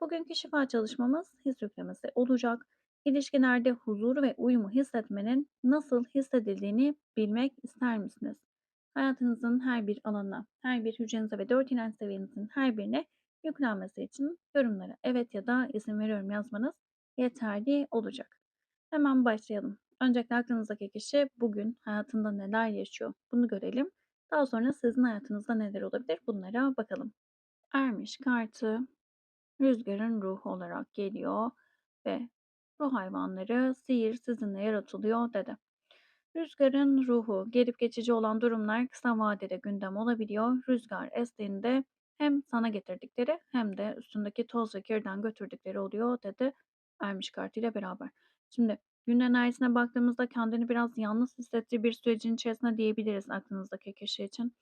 Bugünkü şifa çalışmamız his yüklemesi olacak. İlişkilerde huzur ve uyumu hissetmenin nasıl hissedildiğini bilmek ister misiniz? Hayatınızın her bir alanına, her bir hücrenize ve dört inanç seviyenizin her birine yüklenmesi için yorumlara evet ya da izin veriyorum yazmanız yeterli olacak. Hemen başlayalım. Öncelikle aklınızdaki kişi bugün hayatında neler yaşıyor bunu görelim. Daha sonra sizin hayatınızda neler olabilir bunlara bakalım. Ermiş kartı rüzgarın ruhu olarak geliyor ve ruh hayvanları sihir sizinle yaratılıyor dedi. Rüzgarın ruhu gelip geçici olan durumlar kısa vadede gündem olabiliyor. Rüzgar estiğinde hem sana getirdikleri hem de üstündeki toz ve kirden götürdükleri oluyor dedi Ermiş kartıyla beraber. Şimdi gün enerjisine baktığımızda kendini biraz yalnız hissettiği bir sürecin içerisinde diyebiliriz aklınızdaki kişi için.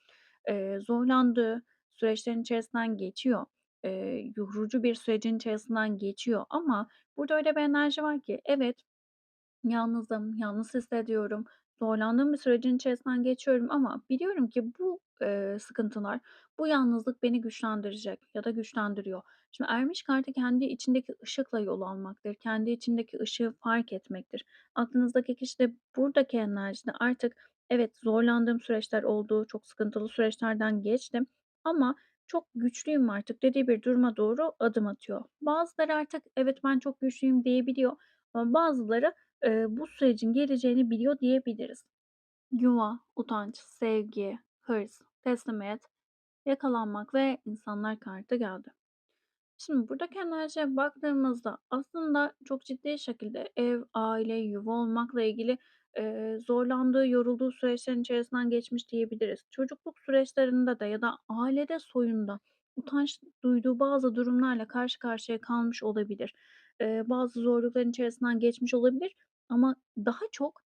Ee, zorlandığı süreçlerin içerisinden geçiyor eee, yorucu bir sürecin içerisinden geçiyor ama burada öyle bir enerji var ki evet, yalnızım, yalnız hissediyorum, zorlandığım bir sürecin içerisinden geçiyorum ama biliyorum ki bu, eee, sıkıntılar, bu yalnızlık beni güçlendirecek ya da güçlendiriyor. Şimdi ermiş kartı kendi içindeki ışıkla yol almaktır. Kendi içindeki ışığı fark etmektir. Aklınızdaki kişi de buradaki enerjide artık evet zorlandığım süreçler oldu, çok sıkıntılı süreçlerden geçtim ama çok güçlüyüm artık dediği bir duruma doğru adım atıyor. Bazıları artık evet ben çok güçlüyüm diyebiliyor ama bazıları eee, bu sürecin geleceğini biliyor diyebiliriz. Yuva, utanç, sevgi, hırs, teslimiyet, yakalanmak ve insanlar kartı geldi. Şimdi buradaki enerjiye baktığımızda aslında çok ciddi şekilde ev, aile, yuva olmakla ilgili, eee, zorlandığı, yorulduğu süreçlerin içerisinden geçmiş diyebiliriz. Çocukluk süreçlerinde de ya da ailede soyunda utanç duyduğu bazı durumlarla karşı karşıya kalmış olabilir. Eee, bazı zorlukların içerisinden geçmiş olabilir ama daha çok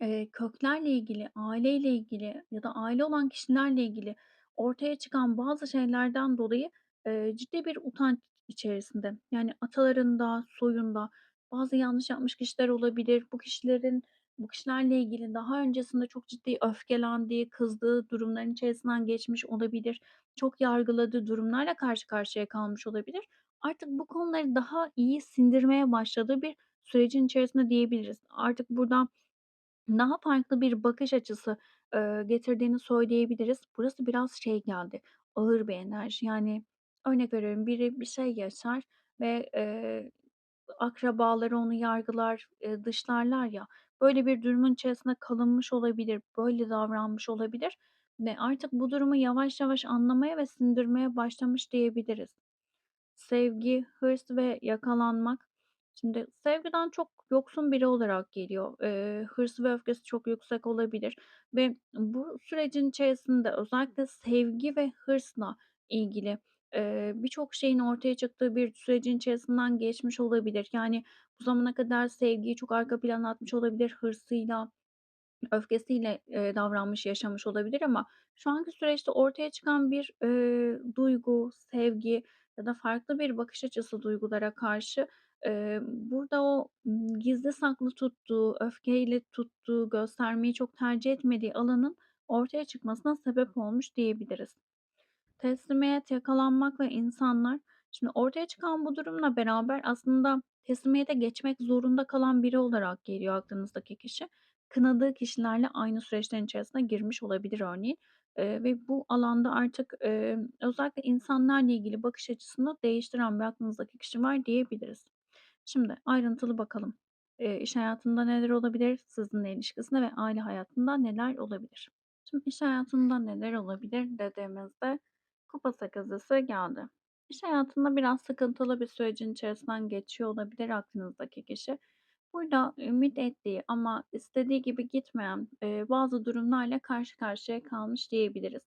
Eee, köklerle ilgili, aileyle ilgili ya da aile olan kişilerle ilgili ortaya çıkan bazı şeylerden dolayı, eee, ciddi bir utanç içerisinde. Yani atalarında, soyunda bazı yanlış yapmış kişiler olabilir. Bu kişilerin bu kişilerle ilgili daha öncesinde çok ciddi öfkelendiği, kızdığı durumların içerisinden geçmiş olabilir. Çok yargıladığı durumlarla karşı karşıya kalmış olabilir. Artık bu konuları daha iyi sindirmeye başladığı bir sürecin içerisinde diyebiliriz. Artık burada daha farklı bir bakış açısı, eee, getirdiğini söyleyebiliriz. Burası biraz şey geldi, ağır bir enerji. Yani, örnek veriyorum, biri bir şey yaşar ve, eee, akrabaları onu yargılar, eee, dışlarlar ya, böyle bir durumun içerisinde kalınmış olabilir, böyle davranmış olabilir ve artık bu durumu yavaş yavaş anlamaya ve sindirmeye başlamış diyebiliriz. Sevgi, hırs ve yakalanmak. Şimdi sevgiden çok yoksun biri olarak geliyor. Eee, hırsı ve öfkesi çok yüksek olabilir ve bu sürecin içerisinde özellikle sevgi ve hırsla ilgili, eee, birçok şeyin ortaya çıktığı bir sürecin içerisinden geçmiş olabilir. Yani bu zamana kadar sevgiyi çok arka plana atmış olabilir, hırsıyla öfkesiyle, davranmış, yaşamış olabilir ama şu anki süreçte ortaya çıkan bir, duygu, sevgi ya da farklı bir bakış açısı duygulara karşı, burada o, gizli saklı tuttuğu, öfkeyle tuttuğu, göstermeyi çok tercih etmediği alanın ortaya çıkmasına sebep olmuş diyebiliriz. Teslimiyet, yakalanmak ve insanlar. Şimdi ortaya çıkan bu durumla beraber aslında teslimiyete geçmek zorunda kalan biri olarak geliyor aklınızdaki kişi. Kınadığı kişilerle aynı süreçlerin içerisine girmiş olabilir örneğin. Eee, ve bu alanda artık, eee, özellikle insanlarla ilgili bakış açısını değiştiren bir aklınızdaki kişi var diyebiliriz. Şimdi ayrıntılı bakalım. Eee, iş hayatında neler olabilir? Sizinle ilişkisinde ve aile hayatında neler olabilir? Şimdi iş hayatında neler olabilir dediğimizde kupa sakızlısı geldi. İş hayatında biraz sıkıntılı bir sürecin içerisinden geçiyor olabilir aklınızdaki kişi. Burada ümit ettiği ama istediği gibi gitmeyen eee, bazı durumlarla karşı karşıya kalmış diyebiliriz.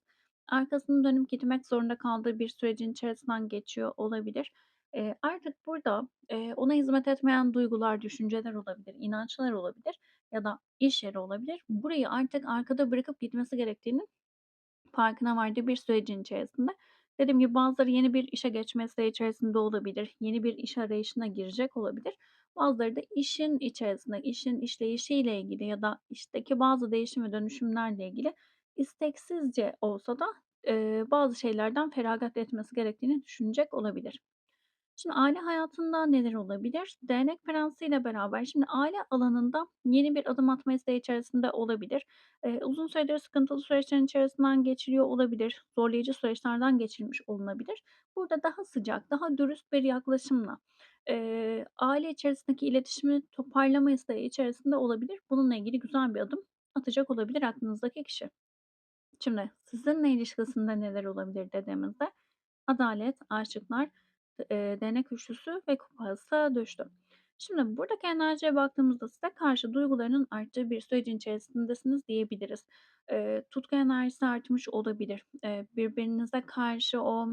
Arkasını dönüp gitmek zorunda kaldığı bir sürecin içerisinden geçiyor olabilir. Eee, artık burada, eee, ona hizmet etmeyen duygular, düşünceler olabilir, inançlar olabilir ya da iş yeri olabilir. Burayı artık arkada bırakıp gitmesi gerektiğinin farkına vardığı bir sürecin içerisinde. Dediğim gibi bazıları yeni bir işe geçme isteği içerisinde olabilir, yeni bir iş arayışına girecek olabilir. Bazıları da işin içerisinde, işin işleyişiyle ilgili ya da işteki bazı değişim ve dönüşümlerle ilgili isteksizce olsa da, eee, bazı şeylerden feragat etmesi gerektiğini düşünecek olabilir. Şimdi aile hayatında neler olabilir? Değnek prensiyle beraber şimdi aile alanında yeni bir adım atma isteği içerisinde olabilir. Eee, uzun süredir sıkıntılı süreçlerin içerisinden geçiriyor olabilir. Zorlayıcı süreçlerden geçirmiş olunabilir. Burada daha sıcak, daha dürüst bir yaklaşımla, eee, aile içerisindeki iletişimi toparlama isteği içerisinde olabilir. Bununla ilgili güzel bir adım atacak olabilir aklınızdaki kişi. Şimdi sizinle ilişkisinde neler olabilir dediğimizde adalet, aşıklar, eee, değnek üçlüsü ve kupası düştü. Şimdi buradaki enerjiye baktığımızda size karşı duygularının arttığı bir sürecin içerisindesiniz diyebiliriz. Eee, tutku enerjisi artmış olabilir. Eee, birbirinize karşı o,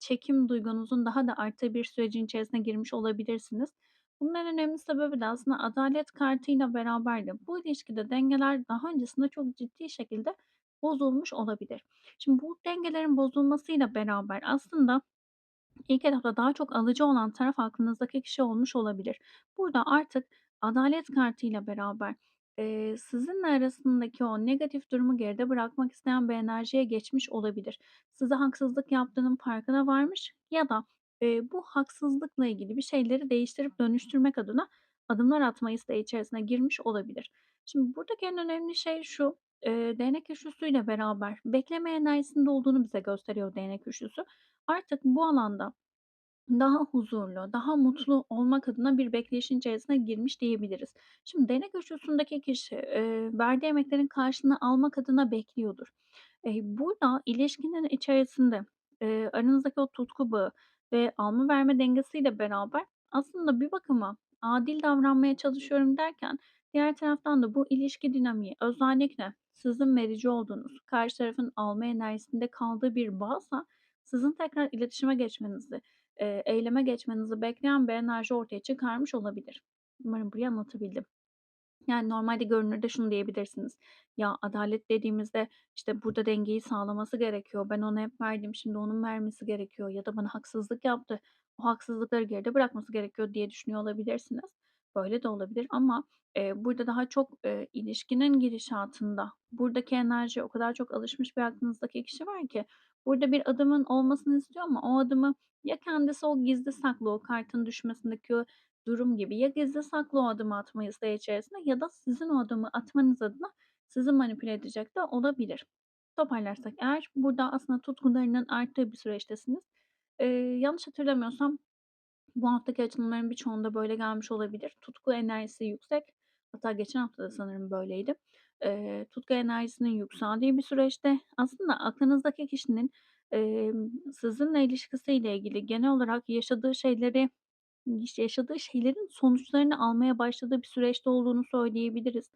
çekim duygunuzun daha da arttığı bir sürecin içerisine girmiş olabilirsiniz. Bunun en önemli sebebi de aslında adalet kartıyla beraber de bu ilişkide dengeler daha öncesinde çok ciddi şekilde bozulmuş olabilir. Şimdi bu dengelerin bozulmasıyla beraber aslında İlk etapta daha çok alıcı olan taraf aklınızdaki kişi olmuş olabilir. Burada artık adalet kartıyla beraber, eee, sizinle arasındaki o negatif durumu geride bırakmak isteyen bir enerjiye geçmiş olabilir. Size haksızlık yaptığının farkına varmış ya da, eee, bu haksızlıkla ilgili bir şeyleri değiştirip dönüştürmek adına adımlar atma isteği içerisine girmiş olabilir. Şimdi buradaki en önemli şey şu, eee, değnek üçlüsüyle beraber bekleme enerjisinde olduğunu bize gösteriyor değnek üçlüsü. Artık bu alanda daha huzurlu, daha mutlu olmak adına bir bekleyişin içerisine girmiş diyebiliriz. Şimdi denek üçlüsündeki kişi, eee, verdiği emeklerin karşılığını almak adına bekliyordur. Eee, burada ilişkinin içerisinde, eee, aranızdaki o tutku bağı ve alma verme dengesiyle beraber aslında bir bakıma adil davranmaya çalışıyorum derken diğer taraftan da bu ilişki dinamiği özellikle sizin verici olduğunuz, karşı tarafın alma enerjisinde kaldığı bir bağsa sizin tekrar iletişime geçmenizi, eee, eyleme geçmenizi bekleyen bir enerji ortaya çıkarmış olabilir. Umarım burayı anlatabildim. Yani, normalde görünürde şunu diyebilirsiniz: "Ya, adalet dediğimizde, işte, burada dengeyi sağlaması gerekiyor. Ben ona hep verdim, şimdi onun vermesi gerekiyor ya da bana haksızlık yaptı, o haksızlıkları geride bırakması gerekiyor." diye düşünüyor olabilirsiniz. Böyle de olabilir ama, eee, burada daha çok, eee, ilişkinin gidişatında buradaki enerjiye o kadar çok alışmış bir aklınızdaki kişi var ki burada bir adımın olmasını istiyor ama o adımı ya kendisi o gizli saklı, o kartın düşmesindeki o durum gibi ya gizli saklı o adımı atma isteği içerisinde ya da sizin o adımı atmanız adına sizi manipüle edecek de olabilir. Toparlarsak eğer burada aslında tutkularının arttığı bir süreçtesiniz. Eee, yanlış hatırlamıyorsam bu haftaki açılımların birçoğunda böyle gelmiş olabilir. Tutku enerjisi yüksek. Hatta geçen hafta da sanırım böyleydi. Eee, tutku enerjisinin yükseldiği bir süreçte aslında aklınızdaki kişinin, emm, sizinle ilişkisiyle ilgili genel olarak yaşadığı şeyleri İşte, yaşadığı şeylerin sonuçlarını almaya başladığı bir süreçte olduğunu söyleyebiliriz.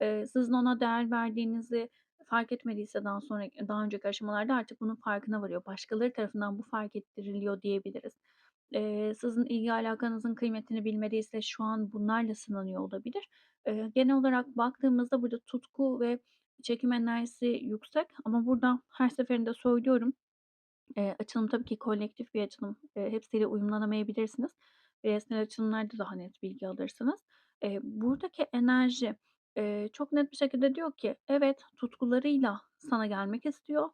Eee, sizin ona değer verdiğinizi fark etmediyse daha sonra daha önceki aşamalarda artık bunun farkına varıyor. Başkaları tarafından bu fark ettiriliyor diyebiliriz. Eee, sizin ilgi alakanızın kıymetini bilmediyse şu an bunlarla sınanıyor olabilir. Eee, genel olarak baktığımızda burada tutku ve çekim enerjisi yüksek ama burada her seferinde söylüyorum Eee, açılım tabii ki kolektif bir açılım. Eee, hepsiyle uyumlanamayabilirsiniz. Bireysel açılımlarda daha net bilgi alırsınız. Eee, buradaki enerji, eee, çok net bir şekilde diyor ki, evet, tutkularıyla sana gelmek istiyor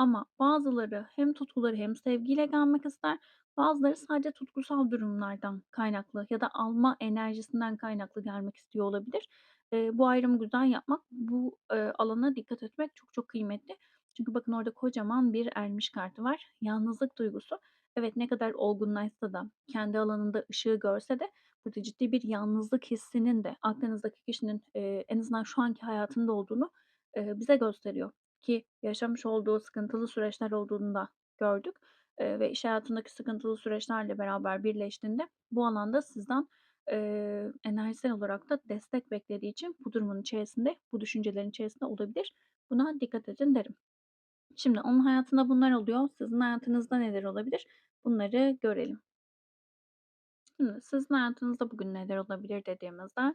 ama bazıları hem tutkuları hem sevgiyle gelmek ister, bazıları sadece tutkusal durumlardan kaynaklı ya da alma enerjisinden kaynaklı gelmek istiyor olabilir. Eee, bu ayrımı güzel yapmak, bu, eee, alana dikkat etmek çok çok kıymetli. Çünkü bakın orada kocaman bir ermiş kartı var. Yalnızlık duygusu. Evet, ne kadar olgunlaşsa da, kendi alanında ışığı görse de burada ciddi bir yalnızlık hissinin de aklınızdaki kişinin, eee, en azından şu anki hayatında olduğunu, eee, bize gösteriyor ki yaşamış olduğu sıkıntılı süreçler olduğunu da gördük, eee, ve iş hayatındaki sıkıntılı süreçlerle beraber birleştiğinde bu alanda sizden, eee, enerjisel olarak da destek beklediği için bu durumun içerisinde, bu düşüncelerin içerisinde olabilir. Buna dikkat edin derim. Şimdi onun hayatında bunlar oluyor. Sizin hayatınızda neler olabilir? Bunları görelim. Şimdi sizin hayatınızda bugün neler olabilir dediğimizde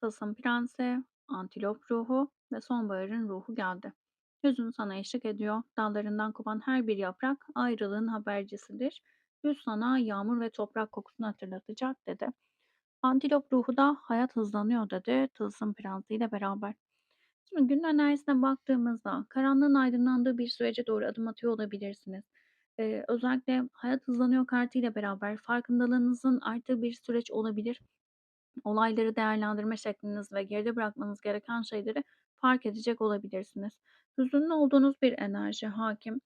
Tılsım Prensi, Antilop ruhu ve sonbaharın ruhu geldi. Hüzün sana eşlik ediyor. Dallarından kopan her bir yaprak ayrılığın habercisidir. Hüz sana yağmur ve toprak kokusunu hatırlatacak dedi. Antilop ruhu da hayat hızlanıyor dedi Tılsım Prensi ile beraber. Şimdi günün enerjisine baktığımızda karanlığın aydınlandığı bir sürece doğru adım atıyor olabilirsiniz. Eee, özellikle hayat hızlanıyor kartıyla beraber farkındalığınızın arttığı bir süreç olabilir. Olayları değerlendirme şekliniz ve geride bırakmanız gereken şeyleri fark edecek olabilirsiniz. Hüzünlü olduğunuz bir enerji hakim.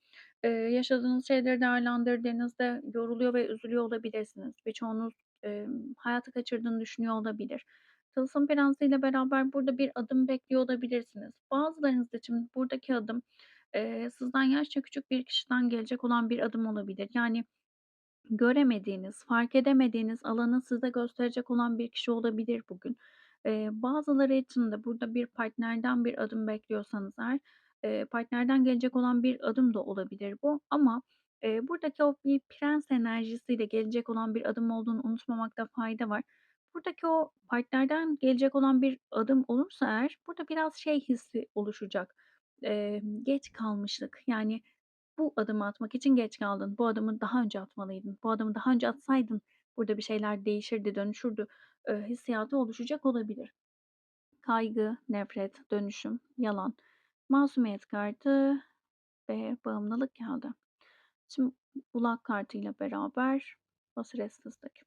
Eee, yaşadığınız şeyleri değerlendirdiğinizde yoruluyor ve üzülüyor olabilirsiniz. Birçoğunuz emm, hayatı kaçırdığını düşünüyor olabilir. Tılsım Prensi ile beraber burada bir adım bekliyor olabilirsiniz. Bazılarınız için buradaki adım eee, sizden yaşça küçük bir kişiden gelecek olan bir adım olabilir. Yani Göremediğiniz, fark edemediğiniz alanı size gösterecek olan bir kişi olabilir bugün. Eee, bazıları için de burada bir partnerden bir adım bekliyorsanız eğer, eee, partnerden gelecek olan bir adım da olabilir bu ama, eee, buradaki o bir prens enerjisiyle gelecek olan bir adım olduğunu unutmamakta fayda var. Buradaki o partnerden gelecek olan bir adım olursa eğer burada biraz şey hissi oluşacak, emm, geç kalmışlık. Yani, bu adımı atmak için geç kaldın. Bu adımı daha önce atmalıydın. Bu adımı daha önce atsaydın burada bir şeyler değişirdi, dönüşürdü, eee, hissiyatı oluşacak olabilir. Kaygı, nefret, dönüşüm, yalan, masumiyet kartı ve bağımlılık geldi. Şimdi Bulak kartıyla beraber basiretsizlik.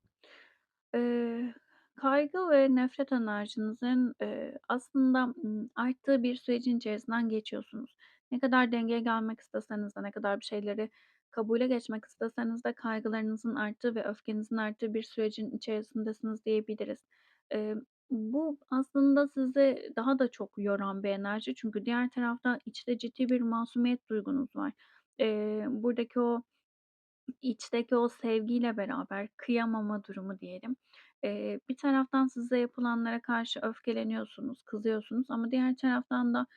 Eee, kaygı ve nefret enerjinizin, eee, aslında, arttığı bir sürecin içerisinden geçiyorsunuz. Ne kadar dengeye gelmek isteseniz de, ne kadar bir şeyleri kabule geçmek isteseniz de kaygılarınızın arttığı ve öfkenizin arttığı bir sürecin içerisindesiniz diyebiliriz. Eee, bu aslında sizi daha da çok yoran bir enerji çünkü diğer tarafta içte ciddi bir masumiyet duygunuz var. Eee, buradaki o İçteki o sevgiyle beraber kıyamama durumu diyelim. Eee, bir taraftan size yapılanlara karşı öfkeleniyorsunuz, kızıyorsunuz ama diğer taraftan da,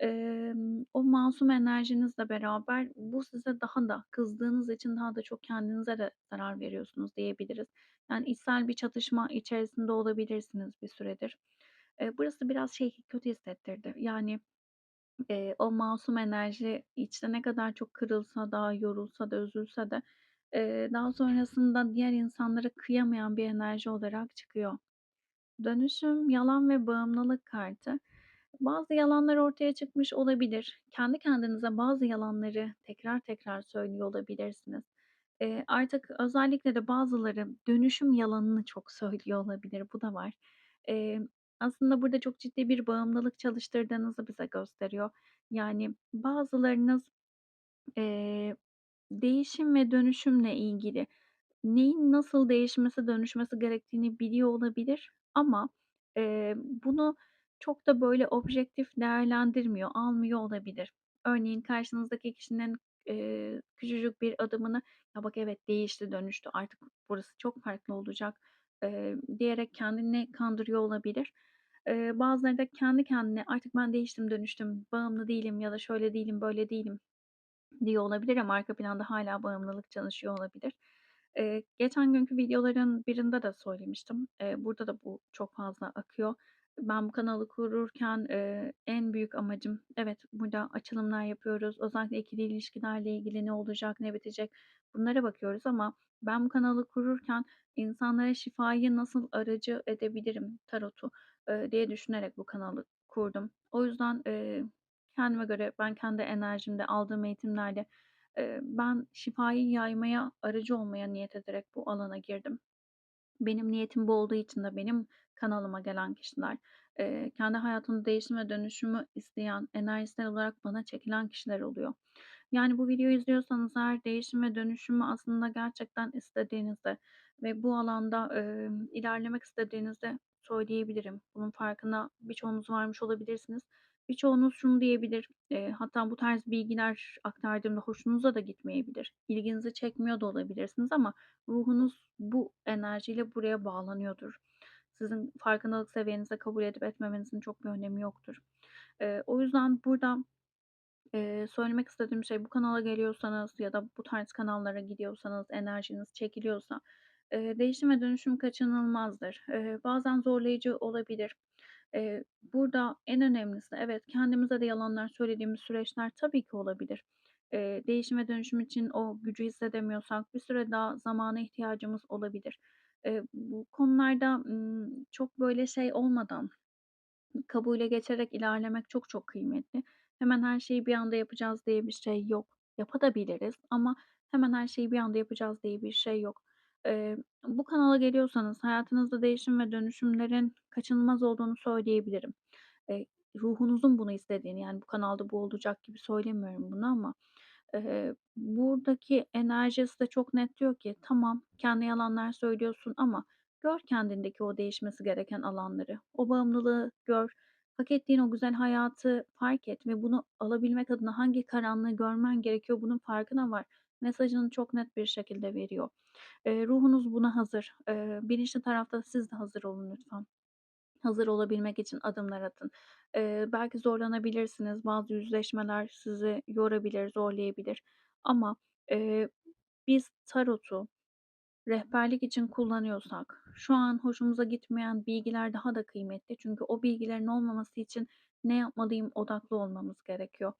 emm, o masum enerjinizle beraber bu size daha da kızdığınız için daha da çok kendinize de zarar veriyorsunuz diyebiliriz. Yani içsel bir çatışma içerisinde olabilirsiniz bir süredir. Eee, burası biraz şey kötü hissettirdi. Yani Eee, o masum enerji içte ne kadar çok kırılsa da, yorulsa da, üzülse de, eee, daha sonrasında diğer insanlara kıyamayan bir enerji olarak çıkıyor. Dönüşüm, yalan ve bağımlılık kartı. Bazı yalanlar ortaya çıkmış olabilir. Kendi kendinize bazı yalanları tekrar tekrar söylüyor olabilirsiniz. Eee, artık özellikle de bazıları dönüşüm yalanını çok söylüyor olabilir. Bu da var. Eee, aslında burada çok ciddi bir bağımlılık çalıştırdığınızı bize gösteriyor. Yani bazılarınız Eee, değişim ve dönüşümle ilgili neyin nasıl değişmesi, dönüşmesi gerektiğini biliyor olabilir ama, eee, bunu çok da böyle objektif değerlendirmiyor, almıyor olabilir. Örneğin karşınızdaki kişinin, eee, küçücük bir adımını, "Ya, bak evet değişti, dönüştü, artık burası çok farklı olacak." eee, diyerek kendini kandırıyor olabilir. Eee, bazıları da kendi kendine, "Artık ben değiştim, dönüştüm, bağımlı değilim ya da şöyle değilim, böyle değilim." diyor olabilir ama arka planda hâlâ bağımlılık çalışıyor olabilir. Eee, geçen günkü videoların birinde de söylemiştim. Eee, burada da bu çok fazla akıyor. Ben bu kanalı kururken, eee, en büyük amacım evet, burada açılımlar yapıyoruz. Özellikle ikili ilişkilerle ilgili ne olacak, ne bitecek bunlara bakıyoruz ama ben bu kanalı kururken insanlara şifayı nasıl aracı edebilirim tarotu, eee, diye düşünerek bu kanalı kurdum. O yüzden, eee Kendime göre, ben kendi enerjimde, aldığım eğitimlerle, eee, ben şifayı yaymaya, aracı olmaya niyet ederek bu alana girdim. Benim niyetim bu olduğu için de benim kanalıma gelen kişiler, eee, kendi hayatında değişim ve dönüşümü isteyen, enerjisel olarak bana çekilen kişiler oluyor. Yani bu videoyu izliyorsanız eğer değişim ve dönüşümü aslında gerçekten istediğinizde ve bu alanda, emm, ilerlemek istediğinizde söyleyebilirim. Bunun farkına birçoğunuz varmış olabilirsiniz. Birçoğunuz şunu diyebilir, eee, hatta bu tarz bilgiler aktardığımda hoşunuza da gitmeyebilir. İlginizi çekmiyor da olabilirsiniz ama ruhunuz bu enerjiyle buraya bağlanıyordur. Sizin farkındalık seviyenize kabul edip etmemenizin çok bir önemi yoktur. Eee, o yüzden burada Eee, söylemek istediğim şey, bu kanala geliyorsanız ya da bu tarz kanallara gidiyorsanız, enerjiniz çekiliyorsa, Eee, değişim ve dönüşüm kaçınılmazdır. Eee, bazen zorlayıcı olabilir. Eee, burada en önemlisi evet, kendimize de yalanlar söylediğimiz süreçler tabii ki olabilir. Eee, değişim ve dönüşüm için o gücü hissedemiyorsak bir süre daha zamana ihtiyacımız olabilir. Eee, bu konularda, çok böyle şey olmadan, kabule geçerek ilerlemek çok çok kıymetli. Hemen her şeyi bir anda yapacağız diye bir şey yok. Yapabiliriz ama hemen her şeyi bir anda yapacağız diye bir şey yok. Eee, bu kanala geliyorsanız hayatınızda değişim ve dönüşümlerin kaçınılmaz olduğunu söyleyebilirim. Eee, ruhunuzun bunu istediğini, yani, bu kanalda bu olacak gibi söylemiyorum bunu ama, eee, buradaki enerji size çok net diyor ki tamam, kendine yalanlar söylüyorsun ama gör kendindeki o değişmesi gereken alanları. O bağımlılığı gör, hak ettiğin o güzel hayatı fark et ve bunu alabilmek adına hangi karanlığı görmen gerekiyor bunun farkına var. Mesajını çok net bir şekilde veriyor. Eee, ruhunuz buna hazır. Eee, bilinçli tarafta siz de hazır olun lütfen. Hazır olabilmek için adımlar atın. Eee, belki zorlanabilirsiniz. Bazı yüzleşmeler sizi yorabilir, zorlayabilir ama, eee, biz tarotu rehberlik için kullanıyorsak, şu an hoşumuza gitmeyen bilgiler daha da kıymetli. Çünkü o bilgilerin olmaması için ne yapmalıyım odaklı olmamız gerekiyor.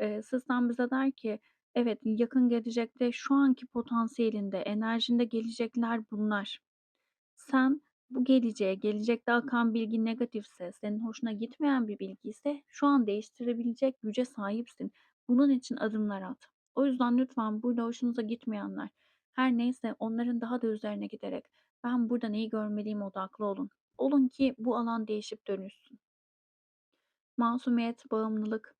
Eee, sistem bize der ki, evet, yakın gelecekte şu anki potansiyelinde, enerjinde gelecekler bunlar. Sen bu geleceğe, gelecekte akan bilgi negatifse, senin hoşuna gitmeyen bir bilgiyse şu an değiştirebilecek güce sahipsin. Bunun için adımlar at. O yüzden lütfen burada hoşunuza gitmeyenler, her neyse onların daha da üzerine giderek ben burada neyi görmeliyim odaklı olun. Olun ki bu alan değişip dönüşsün. Masumiyet, bağımlılık,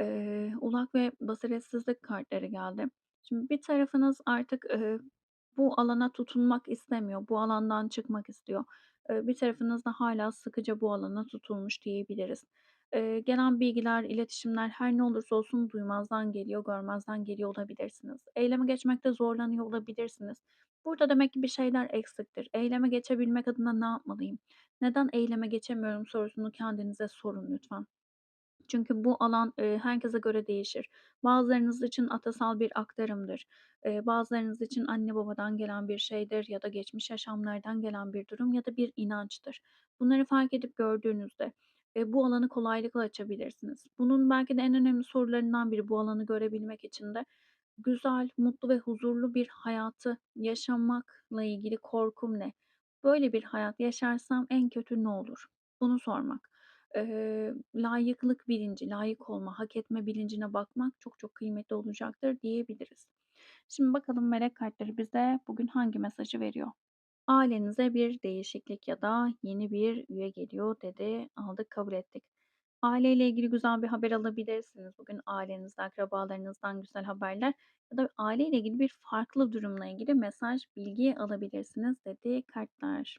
eee, ulak ve basiretsizlik kartları geldi. Şimdi bir tarafınız artık, eee, bu alana tutunmak istemiyor, bu alandan çıkmak istiyor. Eee, bir tarafınız da hâlâ sıkıca bu alana tutulmuş diyebiliriz. Eee, gelen bilgiler, iletişimler her ne olursa olsun duymazdan geliyor, görmezden geliyor olabilirsiniz. Eyleme geçmekte zorlanıyor olabilirsiniz. Burada demek ki bir şeyler eksiktir. Eyleme geçebilmek adına ne yapmalıyım? Neden eyleme geçemiyorum sorusunu kendinize sorun lütfen. Çünkü bu alan, eee, herkese göre değişir. Bazılarınız için atasal bir aktarımdır. Eee, bazılarınız için anne babadan gelen bir şeydir ya da geçmiş yaşamlardan gelen bir durum ya da bir inançtır. Bunları fark edip gördüğünüzde, eee, bu alanı kolaylıkla açabilirsiniz. Bunun belki de en önemli sorularından biri bu alanı görebilmek için de güzel, mutlu ve huzurlu bir hayatı yaşamakla ilgili korkum ne? Böyle bir hayat yaşarsam en kötü ne olur? Bunu sormak. Eee, layıklık bilinci, layık olma, hak etme bilincine bakmak çok çok kıymetli olacaktır diyebiliriz. Şimdi bakalım melek kartları bize bugün hangi mesajı veriyor? Ailenize bir değişiklik ya da yeni bir üye geliyor dedi. Aldık, kabul ettik. Aileyle ilgili güzel bir haber alabilirsiniz. Bugün ailenizde, akrabalarınızdan güzel haberler ya da aileyle ilgili bir farklı durumla ilgili mesaj, bilgi alabilirsiniz dedi kartlar.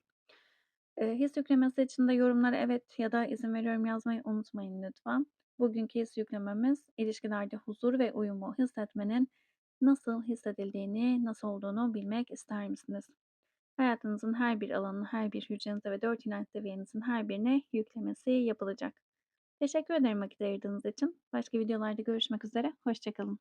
Eee, his yüklemesi için de yorumlara evet ya da izin veriyorum yazmayı unutmayın lütfen. Bugünkü his yüklememiz ilişkilerde huzur ve uyumu hissetmenin nasıl hissedildiğini, nasıl olduğunu bilmek ister misiniz? Hayatınızın her bir alanına, her bir hücrenize ve 4 inanç seviyenizin her birine yüklemesi yapılacak. Teşekkür ederim vakit ayırdığınız için. Başka videolarda görüşmek üzere. Hoşça kalın.